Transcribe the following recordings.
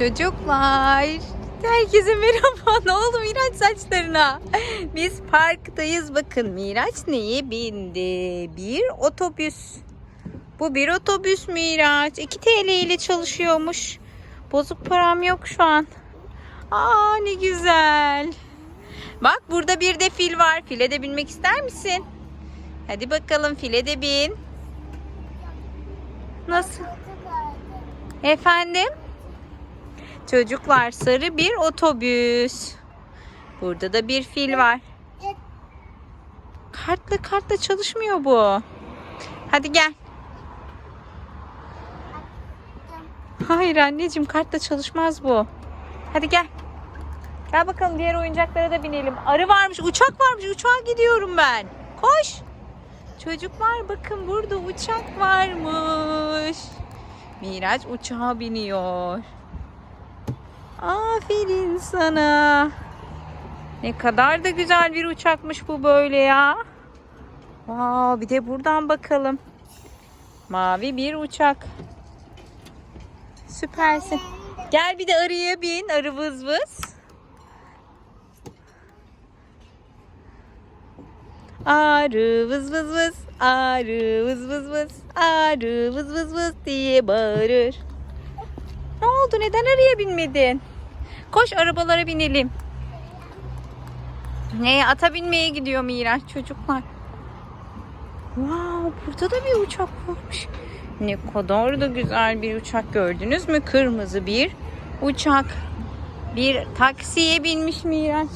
Çocuklar. Herkese merhaba. Ne oldu Miraç saçlarına? Biz parktayız. Bakın Miraç neye bindi? Bir otobüs. Bu bir otobüs Miraç. 2 TL ile çalışıyormuş. Bozuk param yok şu an. Aa ne güzel. Bak burada bir de fil var. File de binmek ister misin? Hadi bakalım file de bin. Nasıl? Efendim? Çocuklar sarı bir otobüs. Burada da bir fil var. Kartla kartla çalışmıyor bu. Hadi gel. Hayır anneciğim kartla çalışmaz bu. Hadi gel. Gel bakalım diğer oyuncaklara da binelim. Arı varmış, uçak varmış. Uçağa gidiyorum ben. Koş. Çocuklar bakın burada uçak varmış. Miraç uçağa biniyor. Aferin sana. Ne kadar da güzel bir uçakmış bu böyle ya. Wow, bir de buradan bakalım. Mavi bir uçak. Süpersin. Gel bir de arıya bin. Arı vız vız. Arı vız vız vız. Arı vız vız vız. Arı vız vız vız diye bağırır. Ne oldu? Neden arıya binmedin? Koş arabalara binelim. Ne ata binmeye gidiyor Miraç çocuklar. Wow, burada da bir uçak varmış. Ne kadar da güzel bir uçak gördünüz mü? Kırmızı bir uçak. Bir taksiye binmiş Miraç.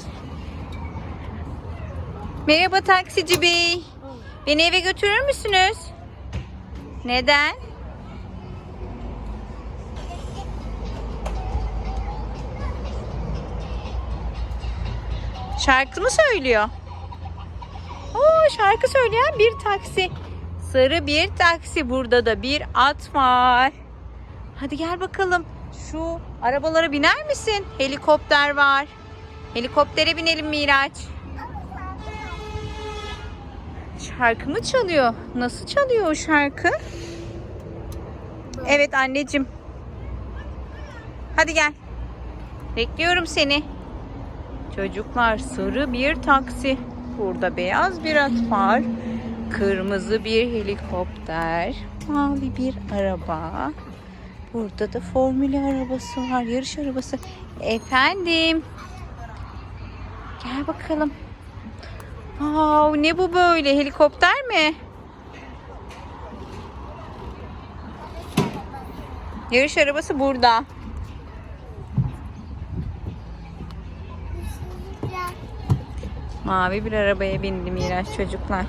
Merhaba taksici bey. Beni eve götürür müsünüz? Neden? Şarkı mı söylüyor? Oo, şarkı söyleyen bir taksi. Sarı bir taksi. Burada da bir at var. Hadi gel bakalım. Şu arabalara biner misin? Helikopter var. Helikoptere binelim Miraç. Şarkı mı çalıyor? Nasıl çalıyor o şarkı? Evet anneciğim. Hadi gel. Bekliyorum seni. Çocuklar sarı bir taksi. Burada beyaz bir at var. Kırmızı bir helikopter. Mavi bir araba. Burada da formülü arabası var. Yarış arabası. Efendim. Gel bakalım. Aa, ne bu böyle? Helikopter mi? Yarış arabası burada. Mavi bir arabaya bindi Miraç çocuklar.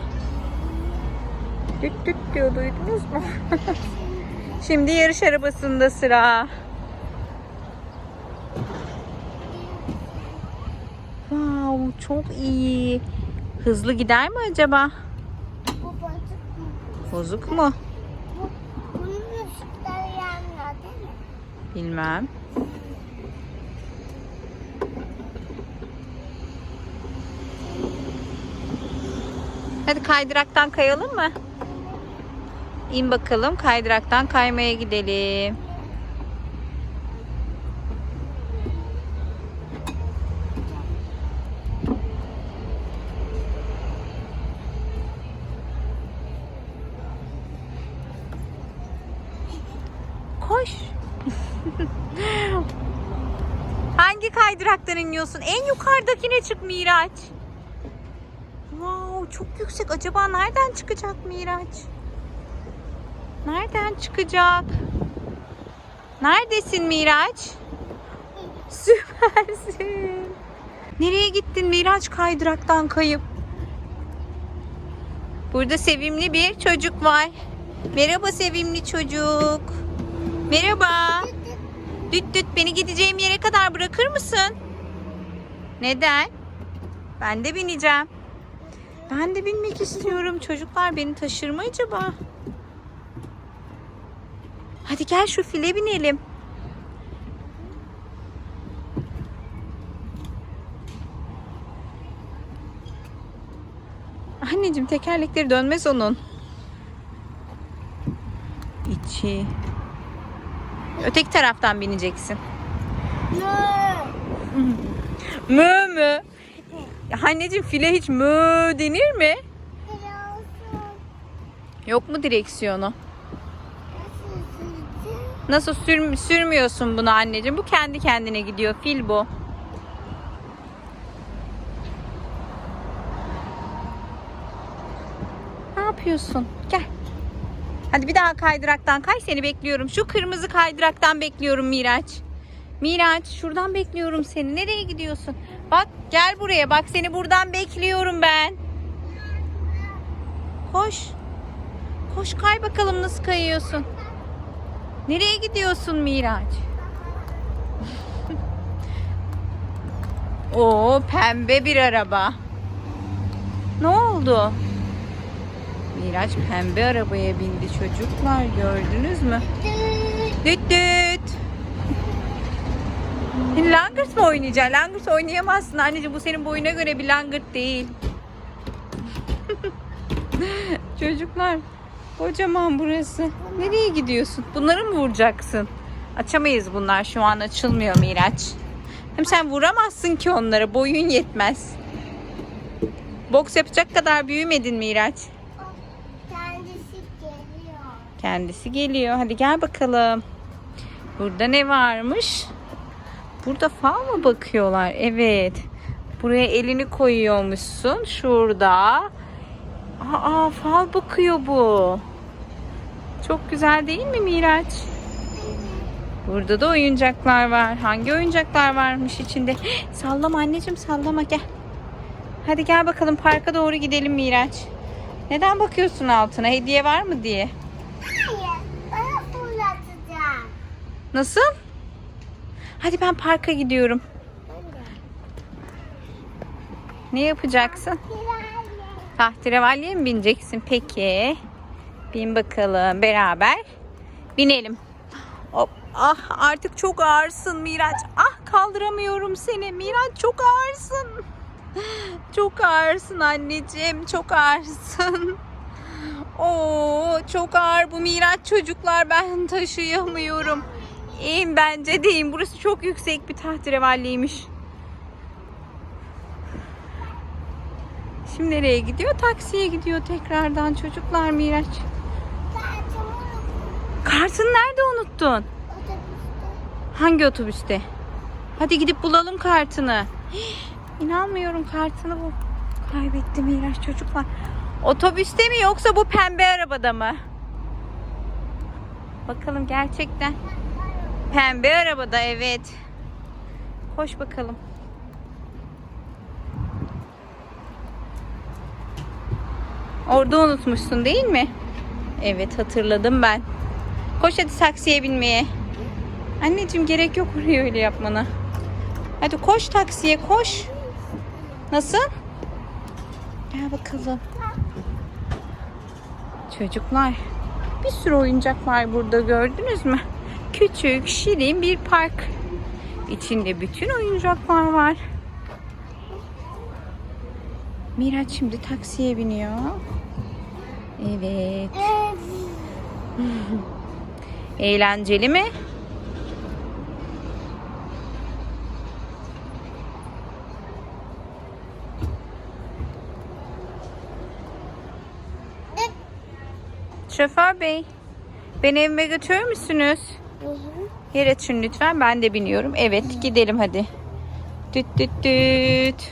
Düt düt diyor duydunuz mu? Şimdi yarış arabasında sıra. Wow, çok iyi. Hızlı gider mi acaba? Bu bozuk mu? Bozuk mu? Bu, bunun ışıkları yanmıyor değil mi? Bilmem. Hadi kaydıraktan kayalım mı? İn bakalım kaydıraktan kaymaya gidelim. Koş. Hangi kaydıraktan iniyorsun? En yukarıdakine çık Miraç. Çok yüksek. Acaba nereden çıkacak Miraç? Nereden çıkacak? Neredesin Miraç? Süpersin. Nereye gittin Miraç kaydıraktan kayıp? Burada sevimli bir çocuk var. Merhaba sevimli çocuk. Merhaba. Düt düt beni gideceğim yere kadar bırakır mısın? Neden? Ben de bineceğim. Ben de binmek istiyorum. Çocuklar beni taşır mı acaba? Hadi gel şu file binelim. Anneciğim tekerlekleri dönmez onun. İçi. Öteki taraftan bineceksin. Mü. Mü? Anneciğim file hiç mö denir mi? Yok mu direksiyonu? Nasıl sür, sürmüyorsun bunu anneciğim? Bu kendi kendine gidiyor. Fil bu. Ne yapıyorsun? Gel. Hadi bir daha kaydıraktan kay seni bekliyorum. Şu kırmızı kaydıraktan bekliyorum Miraç. Miraç şuradan bekliyorum seni. Nereye gidiyorsun? Bak gel buraya. Bak seni buradan bekliyorum ben. Koş. Koş kay bakalım nasıl kayıyorsun. Nereye gidiyorsun Miraç? Oo pembe bir araba. Ne oldu? Miraç pembe arabaya bindi çocuklar gördünüz mü? Düt düt. Şimdi langırt mı oynayacaksın? Langırt oynayamazsın anneciğim bu senin boyuna göre bir langırt değil. Çocuklar kocaman burası. Nereye gidiyorsun? Bunları mı vuracaksın? Açamayız bunlar şu an açılmıyor Miraç. Hem sen vuramazsın ki onlara boyun yetmez. Boks yapacak kadar büyümedin Miraç. Kendisi geliyor. Kendisi geliyor. Hadi gel bakalım. Burada ne varmış? Burada fal mı bakıyorlar? Evet. Buraya elini koyuyormuşsun. Şurada. Aa fal bakıyor bu. Çok güzel değil mi Miraç? Burada da oyuncaklar var. Hangi oyuncaklar varmış içinde? Sallama anneciğim sallama gel. Hadi gel bakalım parka doğru gidelim Miraç. Neden bakıyorsun altına? Hediye var mı diye. Hayır. Bana fırlatacağım. Nasıl? Hadi ben parka gidiyorum. Ne yapacaksın? Tahterevalliye mi bineceksin? Peki. Bin bakalım beraber. Binelim. Hop. Ah artık çok ağırsın Miraç. Ah kaldıramıyorum seni. Miraç çok ağırsın. Çok ağırsın anneciğim. Çok ağırsın. Oo çok ağır bu Miraç çocuklar ben taşıyamıyorum. İyiyim bence deyim. Burası çok yüksek bir tahterevalliymiş. Şimdi nereye gidiyor? Taksiye gidiyor tekrardan çocuklar Miraç. Kartını nerede unuttun? Hangi otobüste? Hadi gidip bulalım kartını. Hii, İnanmıyorum kartını bu. Kaybetti Miraç çocuklar. Otobüste mi yoksa bu pembe arabada mı? Bakalım gerçekten. Pembe arabada evet. Koş bakalım. Orada unutmuşsun değil mi? Evet hatırladım ben. Koş hadi taksiye binmeye. Anneciğim gerek yok oraya öyle yapmana. Hadi koş taksiye koş. Nasıl? Gel bakalım. Çocuklar bir sürü oyuncak var burada gördünüz mü? Küçük, şirin bir park. İçinde bütün oyuncaklar var. Miraç şimdi taksiye biniyor. Evet. Eğlenceli mi? Şoför bey, beni evime götürür müsünüz? Yer açın lütfen. Ben de biniyorum. Evet, gidelim hadi. Düt düt düt.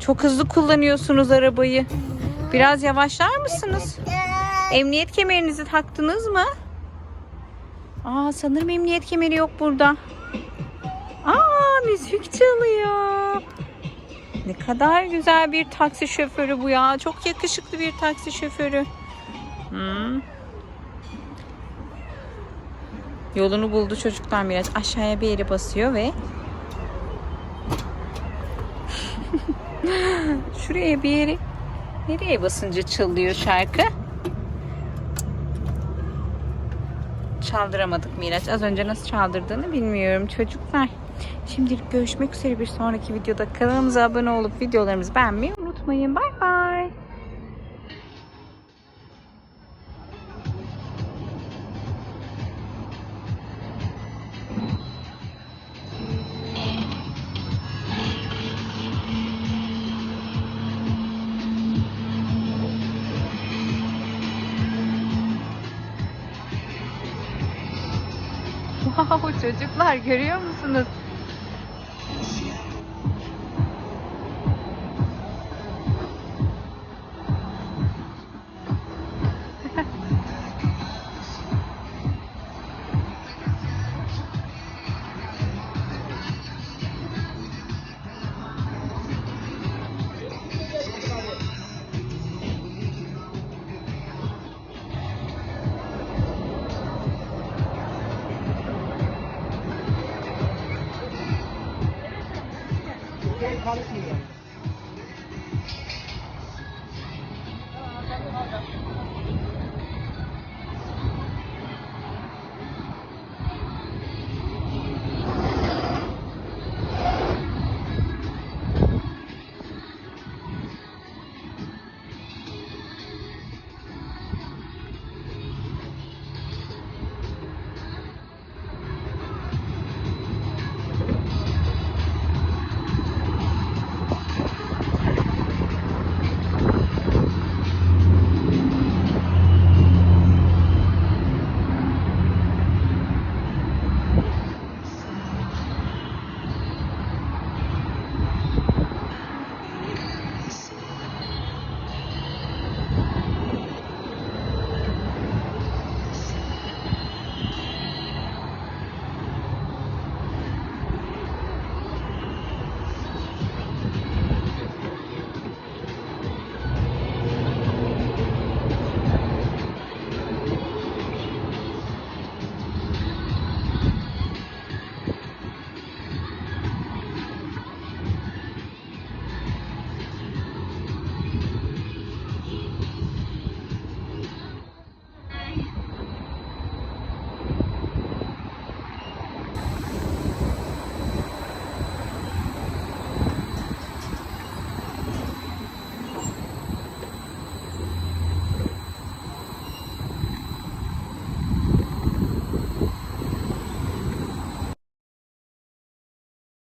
Çok hızlı kullanıyorsunuz arabayı. Biraz yavaşlar mısınız? Emniyet kemerinizi taktınız mı? Aa sanırım emniyet kemeri yok burada. Aa müzik çalıyor. Ne kadar güzel bir taksi şoförü bu ya. Çok yakışıklı bir taksi şoförü. Hmm. Yolunu buldu çocuklar biraz. Aşağıya bir yere basıyor ve şuraya bir yere nereye basınca çalıyor şarkı? Çaldıramadık Miraç. Az önce nasıl çaldırdığını bilmiyorum çocuklar. Şimdilik görüşmek üzere bir sonraki videoda. Kanalımıza abone olup videolarımızı beğenmeyi unutmayın. Bay bay. Wow, çocuklar görüyor musunuz?